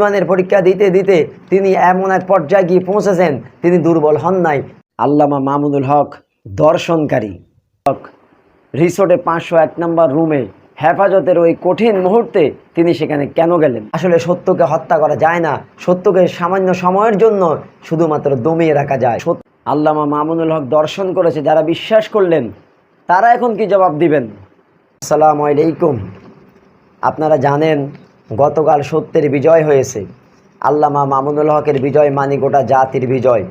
ইমানের পরীক্ষা দিতে দিতে তিনি এমন এক পর্যায়ে গিয়ে পৌঁছেছেন, তিনি দুর্বল হন নাই। আল্লামা মামুনুল হক, দর্শনকারী। হক রিসোর্টে পাঁচশো এক নম্বর রুমে হেফাজতের ওই কঠিন মুহূর্তে তিনি সেখানে কেন গেলেন? আসলে সত্যকে হত্যা করা যায় না। সত্যকে সামান্য সময়ের জন্য শুধুমাত্র দমিয়ে রাখা যায়। আল্লামা মামুনুল হক দর্শন করেছে, যারা বিশ্বাস করলেন, তারা এখন কি জবাব দিবেন? আসসালামু আলাইকুম। আপনারা জানেন গতকাল সত্যের বিজয় হয়েছে। আল্লামা মামুনুল হকের বিজয় মানি গোটা জাতির বিজয়।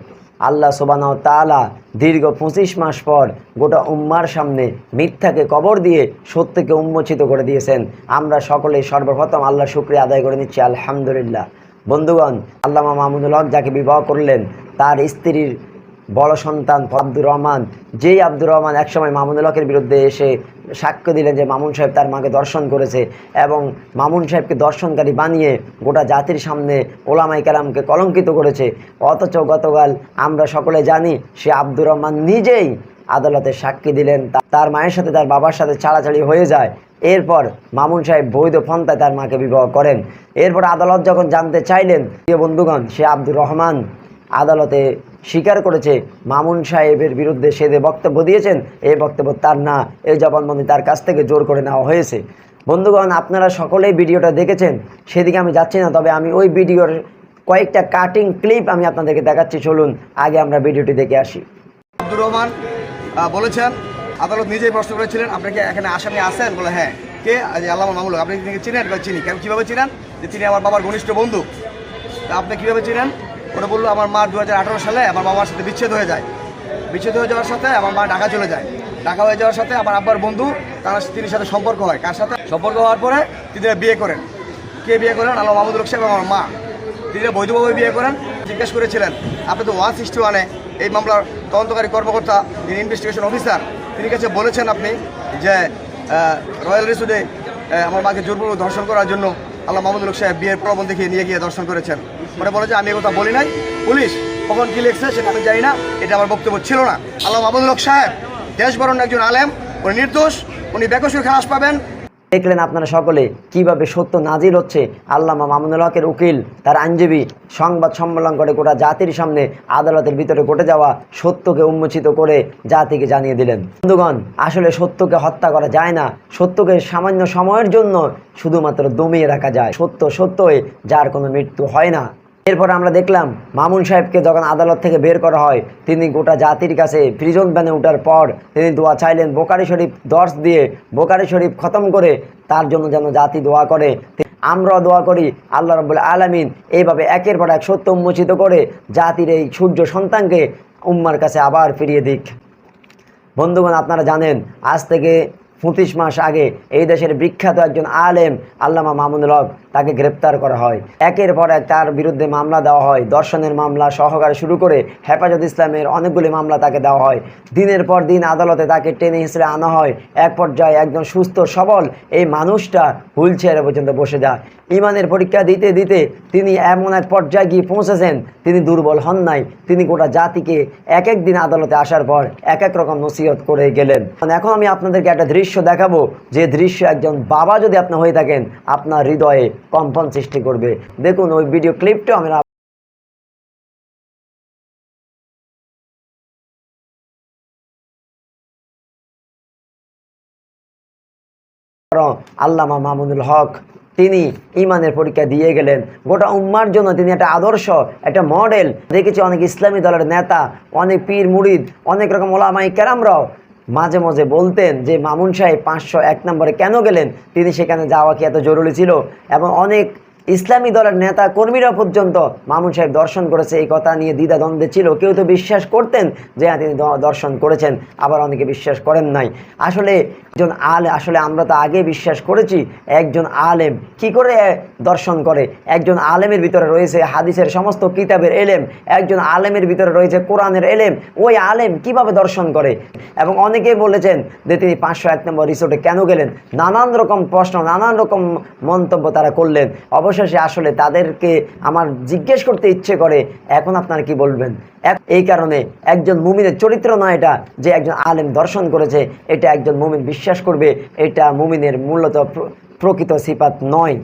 আল্লাহ সোবানাও তালা দীর্ঘ পঁচিশ মাস পর গোটা উম্মার সামনে মিথ্যাকে কবর দিয়ে সত্যকে উন্মোচিত করে দিয়েছেন। আমরা সকলে সর্বপ্রথম আল্লাহ শুক্রিয়া আদায় করে নিচ্ছি, আলহামদুলিল্লাহ। বন্ধুগণ, আল্লামা মামুনুল হক যাকে বিবাহ করলেন, তার স্ত্রীর বড় সন্তান আব্দুর রহমান। যেই আব্দুর রহমান একসময় মামুনুল হকের বিরুদ্ধে এসে সাক্ষ্য দিলেন যে মামুন সাহেব তার মাকে দর্শন করেছে এবং মামুন সাহেবকে দর্শনকারী বানিয়ে গোটা জাতির সামনে ওলামাই কালামকে কলঙ্কিত করেছে। অথচ গতকাল আমরা সকলে জানি সে আব্দুর রহমান নিজেই আদালতে সাক্ষী দিলেন তার মায়ের সাথে তার বাবার সাথে ছাড়াছাড়ি হয়ে যায়। এরপর মামুন সাহেব বৈধ পন্থায় তার মাকে বিবাহ করেন। এরপর আদালত যখন জানতে চাইলেন, প্রিয় বন্ধুগণ, সে আব্দুর রহমান আদালতে স্বীকার করেছে। মামুন সাহেবের বিরুদ্ধে সে যে বক্তব্য দিয়েছেন, এই বক্তব্য তার না। এই জবানবন্দি তার কাছ থেকে জোর করে নেওয়া হয়েছে। বন্ধুগণ, আপনারা সকলেই ভিডিওটা দেখেছেন, সেদিকে আমি যাচ্ছি না, তবে আমি ওই ভিডিওর কয়েকটা কাটিং ক্লিপ আমি আপনাদেরকে দেখাচ্ছি। চলুন, আগে আমরা ভিডিওটি দেখে আসি। আব্দুর রহমান বলেছেন, আদালত নিজেই প্রশ্ন করেছিলেন, আপনি কি এখানে আসামি আছেন? বলে হ্যাঁ। কে? আল্লাহ মামুল আপনি চিনেন? চিনি। কেন? কীভাবে চিনেন? যে তিনি আমার বাবার ঘনিষ্ঠ বন্ধু। আপনি কীভাবে চিনেন? ওরা বলল, আমার মা দু হাজার আঠেরো সালে আমার বাবার সাথে বিচ্ছেদ হয়ে যায়। বিচ্ছেদ হয়ে যাওয়ার সাথে আমার মা ঢাকা চলে যায়। ঢাকা হয়ে যাওয়ার সাথে আমার আব্বার বন্ধু, তার তিনি সাথে সম্পর্ক হয়। কার সাথে? সম্পর্ক হওয়ার পরে তিনি বিয়ে করেন। কে বিয়ে করেন? আল্লাহ মাহমুদুল হক সাহেব আমার মা। তিনি বৈধভাবে বিয়ে করেন। জিজ্ঞেস করেছিলেন, আপনি তো ওয়ান সিক্সটি ওয়ানে এই মামলার তদন্তকারী কর্মকর্তা, যিনি ইনভেস্টিগেশন অফিসার তিনি কাছে বলেছেন আপনি যে রয়্যাল রিসুডে আমার মাকে জোরপূর্বক ধর্ষণ করার জন্য আল্লাহ মাহমুদুল সাহেব বিয়ের প্রবণ দেখিয়ে নিয়ে গিয়ে দর্শন করেছেন। পরে বলে যে, আমি এ কথা বলি নাই। পুলিশ কখন কি লিখছে সেটা আমি জানি না, এটা আমার বক্তব্য ছিল না। আল্লাহ মাহমুদুল হক সাহেব দেশ বরণ একজন আলেম, উনি নির্দোষ, উনি বেকসুর খালাস পাবেন। দেখলেন আপনারা সকলে কীভাবে সত্য নাজির হচ্ছে। আল্লামা মামুনুল হকের উকিল, তার আইনজীবী, সংবাদ সম্মেলন করে গোটা জাতির সামনে আদালতের ভিতরে ঘটে যাওয়া সত্যকে উন্মোচিত করে জাতিকে জানিয়ে দিলেন। বন্ধুগণ, আসলে সত্যকে হত্যা করা যায় না। সত্যকে সামান্য সময়ের জন্য শুধুমাত্র দমিয়ে রাখা যায়। সত্য সত্যই যার কোনো মৃত্যু হয় না। এরপর আমরা দেখলাম মামুন সাহেবকে যখন আদালত থেকে বের করা হয়, তিনি গোটা জাতির কাছে প্রিজন ব্যানে ওঠার পর তিনি দোয়া চাইলেন, বোকারি শরীফ দর্শ দিয়ে, বোকারি শরীফ খতম করে তার জন্য যেন জাতি দোয়া করে। আমরাও দোয়া করি, আল্লাহ রব্বুল আলমিন এইভাবে একের পর এক সত্য উন্মোচিত করে জাতির এই সূর্য সন্তানকে উম্মার কাছে আবার ফিরিয়ে দিক। বন্ধুগণ, আপনারা জানেন, আজ থেকে পঁচিশ মাস আগে এই দেশের বিখ্যাত একজন আলেম, আল্লামা মামুনুল হক, তাকে গ্রেপ্তার করা হয়। একের পর এক তার বিরুদ্ধে মামলা দেওয়া হয়। দর্শনের মামলা, সহকারে শুরু করে হেফাজত ইসলামের অনেকগুলি মামলা তাকে দেওয়া হয়। দিনের পর দিন আদালতে তাকে টেনে হিসেবে আনা হয়। এক পর্যায়ে একজন সুস্থ, সবল এই মানুষটা হুইল চেয়ারে পর্যন্ত বসে যায়। ইমানের পরীক্ষা দিতে দিতে তিনি এমন এক পর্যায়ে গিয়ে পৌঁছেছেন, তিনি দুর্বল হন নাই। তিনি গোটা জাতিকে এক এক দিন আদালতে আসার পর এক এক রকম নসিহত করে গেলেন। এখন আমি আপনাদেরকে একটা দৃশ্য দেখাবো যে দৃশ্য একজন বাবা যদি আপনি হয়ে থাকেন, আপনার হৃদয়ে কম্পন সৃষ্টি করবে। দেখুন, ওই ভিডিও ক্লিপটা আমরা আল্লামা মামুনুল হক, তিনি ইমানের পরীক্ষা দিয়ে গেলেন। গোটা উম্মার জন্য তিনি একটা আদর্শ, একটা মডেল দেখেছি অনেক ইসলামী দলের নেতা, অনেক পীর, মুরিদ, অনেক রকম ওলামাই ক্যারামরাও মাঝে মাঝে বলতেন যে, মামুন সাহেব পাঁচশো এক নম্বরে কেন গেলেন? তিনি সেখানে যাওয়া কি এত জরুরি ছিল? এবং অনেক ইসলামী দলের নেতা কর্মীরা পর্যন্ত মামুন সাহেব দর্শন করেছে। এই কথা নিয়ে দ্বিধা দ্বন্দ্বে ছিল। কেউ তো বিশ্বাস করতেন যে হ্যাঁ তিনি দর্শন করেছেন। আবার অনেকে বিশ্বাস করেন নাই। আসলে একজন আলে, আসলে আমরা তো আগে বিশ্বাস করেছি, একজন আলেম কি করে দর্শন করে? একজন আলেমের ভিতরে রয়েছে হাদিসের সমস্ত কিতাবের এলেম, একজন আলেমের ভিতরে রয়েছে কোরআনের এলেম। ওই আলেম কীভাবে দর্শন করে? এবং অনেকে বলেছেন যে, তিনি পাঁচশো এক নম্বর রিসোর্টে কেন গেলেন? নানান রকম প্রশ্ন, নানান রকম মন্তব্য তারা করলেন। অবশেষে আসলে তাদেরকে আমার জিজ্ঞেস করতে ইচ্ছে করে, এখন আপনারা কি বলবেন? এই কারণে একজন মুমিনের চরিত্র নয় এটা যে একজন আলেম দর্শন করেছে, এটা একজন মুমিন বিশ্বাস করবে, এটা মুমিনের মূলত প্রকৃত সিপাত নয়।